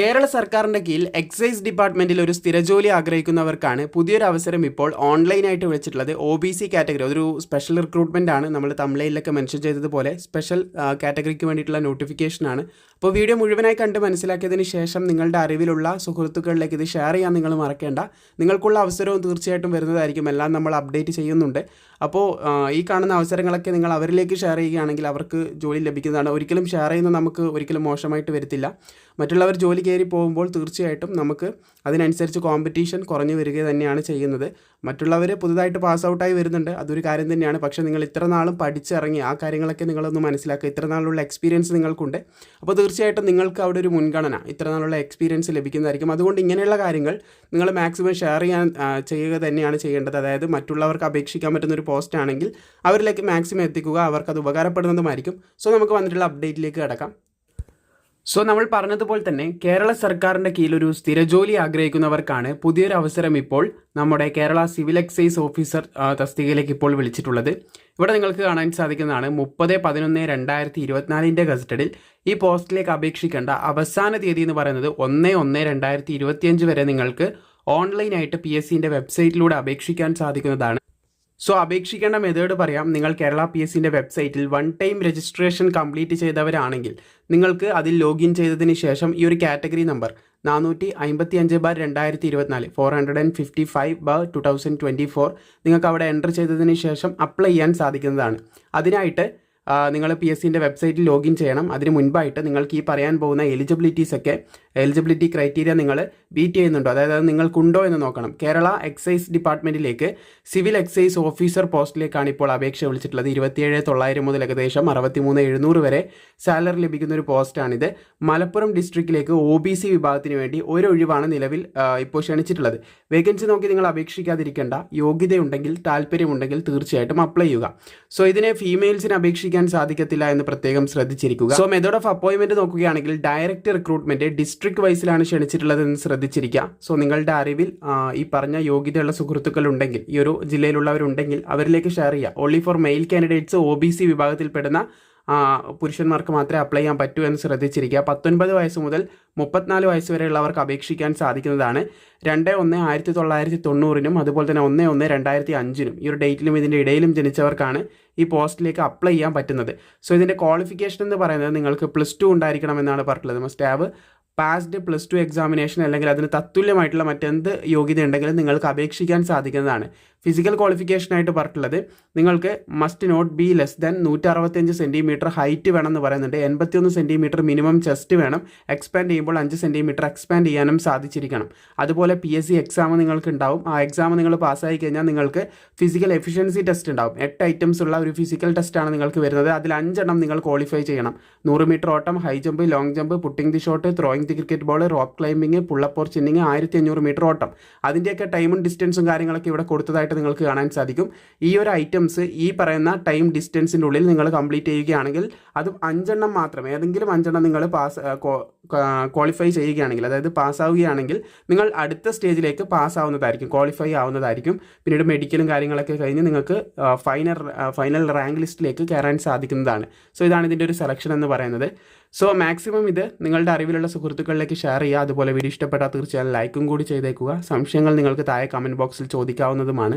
കേരള സർക്കാരിന്റെ കീഴിൽ എക്സൈസ് ഡിപ്പാർട്ട്മെന്റിൽ ഒരു സ്ഥിരജോലി ആഗ്രഹിക്കുന്നവർക്കാണ് പുതിയൊരു അവസരം ഇപ്പോൾ ഓൺലൈനായിട്ട് വിളിച്ചിട്ടുള്ളത്. ഒ ബി സി കാറ്റഗറി ഒരു സ്പെഷ്യൽ റിക്രൂട്ട്മെന്റ് ആണ്. നമ്മൾ തമിഴയിലൊക്കെ മെൻഷൻ ചെയ്തതുപോലെ സ്പെഷ്യൽ കാറ്റഗറിക്ക് വേണ്ടിയിട്ടുള്ള നോട്ടിഫിക്കേഷൻ ആണ്. അപ്പോൾ വീഡിയോ മുഴുവനായി കണ്ട് മനസ്സിലാക്കിയതിന് ശേഷം നിങ്ങളുടെ അറിവിലുള്ള സുഹൃത്തുക്കളിലേക്ക് ഇത് ഷെയർ ചെയ്യാൻ നിങ്ങൾ മറക്കേണ്ട. നിങ്ങൾക്കുള്ള അവസരവും തീർച്ചയായിട്ടും വരുന്നതായിരിക്കും. എല്ലാം നമ്മൾ അപ്ഡേറ്റ് ചെയ്യുന്നുണ്ട്. അപ്പോൾ ഈ കാണുന്ന അവസരങ്ങളൊക്കെ നിങ്ങൾ അവരിലേക്ക് ഷെയർ ചെയ്യുകയാണെങ്കിൽ അവർക്ക് ജോലി ലഭിക്കുന്നതാണ്. ഒരിക്കലും ഷെയർ ചെയ്യുന്നത് നമുക്ക് ഒരിക്കലും മോശമായിട്ട് വരത്തില്ല. മറ്റുള്ളവർ ജോലി കയറി പോകുമ്പോൾ തീർച്ചയായിട്ടും നമുക്ക് അതിനനുസരിച്ച് കോമ്പറ്റീഷൻ കുറഞ്ഞു വരിക തന്നെയാണ് ചെയ്യുന്നത്. മറ്റുള്ളവർ പുതുതായിട്ട് പാസ് ഔട്ടായി വരുന്നുണ്ട്. അതൊരു കാര്യം തന്നെയാണ്. പക്ഷേ നിങ്ങൾ ഇത്ര നാളും പഠിച്ചിറങ്ങി ആ കാര്യങ്ങളൊക്കെ നിങ്ങളൊന്ന് മനസ്സിലാക്കുക. ഇത്ര നാളുള്ള എക്സ്പീരിയൻസ് നിങ്ങൾക്കുണ്ട്. അപ്പോൾ തീർച്ചയായിട്ടും നിങ്ങൾക്ക് അവിടെ ഒരു മുൻഗണന ഇത്ര നാളുള്ള എക്സ്പീരിയൻസ് ലഭിക്കുന്നതായിരിക്കും. അതുകൊണ്ട് ഇങ്ങനെയുള്ള കാര്യങ്ങൾ നിങ്ങൾ മാക്സിമം ഷെയർ ചെയ്യാൻ ചെയ്യുക തന്നെയാണ് ചെയ്യേണ്ടത്. അതായത് മറ്റുള്ളവർക്ക് അപേക്ഷിക്കാൻ പറ്റുന്ന ഒരു പോസ്റ്റ് ആണെങ്കിൽ അവരിലേക്ക് മാക്സിമം എത്തിക്കുക അവർക്ക് അത് ഉപകാരപ്പെടുന്നതുമായിരിക്കും. സോ നമുക്ക് വന്നിട്ടുള്ള അപ്ഡേറ്റിലേക്ക് കിടക്കാം. സോ നമ്മൾ പറഞ്ഞതുപോലെ തന്നെ കേരള സർക്കാരിന്റെ സർക്കാരിന്റെ കീഴിലൊരു സ്ഥിരജോലി ആഗ്രഹിക്കുന്നവർക്കാണ് പുതിയൊരു അവസരം ഇപ്പോൾ നമ്മുടെ കേരള സിവിൽ എക്സൈസ് ഓഫീസർ തസ്തികയിലേക്ക് ഇപ്പോൾ വിളിച്ചിട്ടുള്ളത്. ഇവിടെ നിങ്ങൾക്ക് കാണാൻ സാധിക്കുന്നതാണ് മുപ്പത് പതിനൊന്ന് രണ്ടായിരത്തി ഇരുപത്തിനാലിന്റെ ഗസറ്റഡിൽ ഈ പോസ്റ്റിലേക്ക് അപേക്ഷിക്കേണ്ട അവസാന തീയതി എന്ന് പറയുന്നത് ഒന്ന് ഒന്ന് രണ്ടായിരത്തി ഇരുപത്തിയഞ്ച് വരെ നിങ്ങൾക്ക് ഓൺലൈനായിട്ട് പി എസ് സിന്റെ വെബ്സൈറ്റിലൂടെ അപേക്ഷിക്കാൻ സാധിക്കുന്നതാണ്. സോ അപേക്ഷിക്കേണ്ട മെത്തേഡ് പറയാം. നിങ്ങൾ കേരള പി എസ് സിന്റെ വെബ്സൈറ്റിൽ വൺ ടൈം രജിസ്ട്രേഷൻ കംപ്ലീറ്റ് ചെയ്തവരാണെങ്കിൽ നിങ്ങൾക്ക് അതിൽ ലോഗിൻ ചെയ്തതിന് ശേഷം ഈ ഒരു കാറ്റഗറി നമ്പർ നാനൂറ്റി അമ്പത്തി അഞ്ച് ബാർ രണ്ടായിരത്തി ഇരുപത്തിനാല് four hundred and fifty five bar two thousand twenty four നിങ്ങൾക്ക് അവിടെ എന്റർ ചെയ്തതിന് ശേഷം അപ്ലൈ ചെയ്യാൻ സാധിക്കുന്നതാണ്. അതിനായിട്ട് നിങ്ങൾ പി എസ് സിന്റെ വെബ്സൈറ്റിൽ ലോഗിൻ ചെയ്യണം. അതിന് മുൻപായിട്ട് നിങ്ങൾക്ക് ഈ പറയാൻ പോകുന്ന എലിജിബിലിറ്റീസ് ഒക്കെ എലിജിബിലിറ്റി ക്രൈറ്റീരിയ നിങ്ങൾ ബീറ്റ് ചെയ്യുന്നുണ്ടോ. അതായത് അത് നിങ്ങൾക്കുണ്ടോ എന്ന് നോക്കണം. കേരള എക്സൈസ് ഡിപ്പാർട്ട്മെന്റിലേക്ക് സിവിൽ എക്സൈസ് ഓഫീസർ പോസ്റ്റിലേക്കാണ് ഇപ്പോൾ അപേക്ഷ വിളിച്ചിട്ടുള്ളത്. ഇരുപത്തിയേഴ് തൊള്ളായിരം മുതൽ ഏകദേശം അറുപത്തിമൂന്ന് എഴുന്നൂറ് വരെ സാലറി ലഭിക്കുന്ന ഒരു പോസ്റ്റാണിത്. മലപ്പുറം ഡിസ്ട്രിക്റ്റിലേക്ക് ഒ ബി സി വിഭാഗത്തിന് വേണ്ടി ഒരു ഒഴിവാണ് നിലവിൽ ഇപ്പോൾ ക്ഷണിച്ചിട്ടുള്ളത്. വേക്കൻസി നോക്കി നിങ്ങൾ അപേക്ഷിക്കാതിരിക്കേണ്ട. യോഗ്യതയുണ്ടെങ്കിൽ താല്പര്യമുണ്ടെങ്കിൽ തീർച്ചയായിട്ടും അപ്ലൈ ചെയ്യുക. സോ ഇതിനെ ഫീമെയിൽസിന് അപേക്ഷിക്കാൻ സാധിക്കത്തില്ല എന്ന് പ്രത്യേകം ശ്രദ്ധിച്ചിരിക്കുക. സോ മെത്തേഡ് ഓഫ് അപ്പോയിന്റ്മെന്റ് നോക്കുകയാണെങ്കിൽ ഡയറക്റ്റ് റിക്രൂട്ട്മെന്റ് ഡിസ്ട്രിക്ട് വൈസിലാണ് ക്ഷണിച്ചിട്ടുള്ളത് എന്ന് ശ്രദ്ധിച്ചിരിക്കുക സോ നിങ്ങളുടെ അറിവിൽ ഈ പറഞ്ഞ യോഗ്യതയുള്ള സുഹൃത്തുക്കൾ ഉണ്ടെങ്കിൽ ഈ ഒരു ജില്ലയിലുള്ളവരുണ്ടെങ്കിൽ അവരിലേക്ക് ഷെയർ ചെയ്യുക only for male candidates O B C വിഭാഗത്തിൽപ്പെടുന്ന പുരുഷന്മാർക്ക് മാത്രമേ അപ്ലൈ ചെയ്യാൻ പറ്റൂ എന്ന് ശ്രദ്ധിച്ചിരിക്കുക. പത്തൊൻപത് വയസ്സ് മുതൽ മുപ്പത്തിനാല് വയസ്സ് വരെയുള്ളവർക്ക് അപേക്ഷിക്കാൻ സാധിക്കുന്നതാണ്. രണ്ട് ഒന്ന് ആയിരത്തി തൊള്ളായിരത്തി തൊണ്ണൂറിനും അതുപോലെ തന്നെ ഒന്ന് ഒന്ന് രണ്ടായിരത്തി അഞ്ചിനും ഈ ഒരു ഡേറ്റിലും ഇതിന്റെ ഇടയിലും ജനിച്ചവർക്കാണ് ഈ പോസ്റ്റിലേക്ക് അപ്ലൈ ചെയ്യാൻ പറ്റുന്നത്. സോ ഇതിന്റെ ക്വാളിഫിക്കേഷൻ എന്ന് പറയുന്നത് നിങ്ങൾക്ക് പ്ലസ് ടു ഉണ്ടായിരിക്കണം എന്നാണ് പറഞ്ഞിട്ടുള്ളത്. Must have passed plus two examination അല്ലെങ്കിൽ അതിന് തത്തുല്യമായിട്ടുള്ള മറ്റെന്ത് യോഗ്യത ഉണ്ടെങ്കിലും നിങ്ങൾക്ക് അപേക്ഷിക്കാൻ സാധിക്കുന്നതാണ്. ഫിസിക്കൽ ക്വാളിഫിക്കേഷനായിട്ട് പറഞ്ഞിട്ടുള്ളത്. നിങ്ങൾക്ക് must not be less than നൂറ്റി അറുപത്തഞ്ച് സെന്റിമീറ്റർ ഹൈറ്റ് വേണം എന്ന് പറയുന്നുണ്ട്. എൺപത്തിയൊന്ന് സെന്റിമീറ്റർ മിനിമം ചെസ്റ്റ് വേണം. എക്സ്പാൻഡ് ചെയ്യുമ്പോൾ അഞ്ച് സെന്റിമീറ്റർ എക്സ്പാൻഡ് ചെയ്യാനും സാധിച്ചിരിക്കണം. അതുപോലെ പി എസ് സി എക്സാം നിങ്ങൾക്ക് ഉണ്ടാവും ആ എക്സാം നിങ്ങൾ പാസ്സായി കഴിഞ്ഞാൽ നിങ്ങൾക്ക് ഫിസിക്കൽ എഫിഷ്യൻസി ടെസ്റ്റ് ഉണ്ടാവും. എട്ട് ഐറ്റംസ് ഉള്ള ഒരു ഫിസിക്കൽ ടെസ്റ്റാണ് നിങ്ങൾക്ക് വരുന്നത്. അതിൽ അഞ്ചെണ്ണം നിങ്ങൾ ക്വാളിഫൈ ചെയ്യണം. നൂറ് മീറ്റർ ഓട്ടം high jump long jump putting the shot throwing the cricket ball rope climbing pull up or chinning ആയിരത്തി അഞ്ഞൂറ് മീറ്റർ ഓട്ടം. അതിന്റെയൊക്കെ ടൈമും ഡിസ്റ്റൻസും കാര്യങ്ങളൊക്കെ ഇവിടെ കൊടുത്തതായിട്ട് നിങ്ങൾക്ക് കാണാൻ സാധിക്കും. ഈ ഒരു ഐറ്റംസ് ഈ പറയുന്ന ടൈം ഡിസ്റ്റൻസിന്റെ ഉള്ളിൽ നിങ്ങൾ കംപ്ലീറ്റ് ചെയ്യുകയാണെങ്കിൽ അത് അഞ്ചെണ്ണം മാത്രം ഏതെങ്കിലും അഞ്ചെണ്ണം നിങ്ങൾ പാസ് ക്വാളിഫൈ ചെയ്യുകയാണെങ്കിൽ അതായത് പാസ്സാവുകയാണെങ്കിൽ നിങ്ങൾ അടുത്ത സ്റ്റേജിലേക്ക് പാസ്സാവുന്നതായിരിക്കും ക്വാളിഫൈ ആവുന്നതായിരിക്കും പിന്നീട് മെഡിക്കലും കാര്യങ്ങളൊക്കെ കഴിഞ്ഞ് നിങ്ങൾക്ക് ഫൈനൽ ഫൈനൽ റാങ്ക് ലിസ്റ്റിലേക്ക് കയറാൻ സാധിക്കുന്നതാണ്. സോ ഇതാണ് ഇതിന്റെ ഒരു സെലക്ഷൻ എന്ന് പറയുന്നത്. സോ മാക്സിമം ഇത് നിങ്ങളുടെ അറിവിലുള്ള സുഹൃത്തുക്കളിലേക്ക് ഷെയർ ചെയ്യുക. അതുപോലെ വീഡിയോ ഇഷ്ടപ്പെട്ടാൽ തീർച്ചയായും ലൈക്കും കൂടി ചെയ്തേക്കുക. സംശയങ്ങൾ നിങ്ങൾക്ക് താഴെ കമന്റ് ബോക്സിൽ ചോദിക്കാവുന്നതുമാണ്.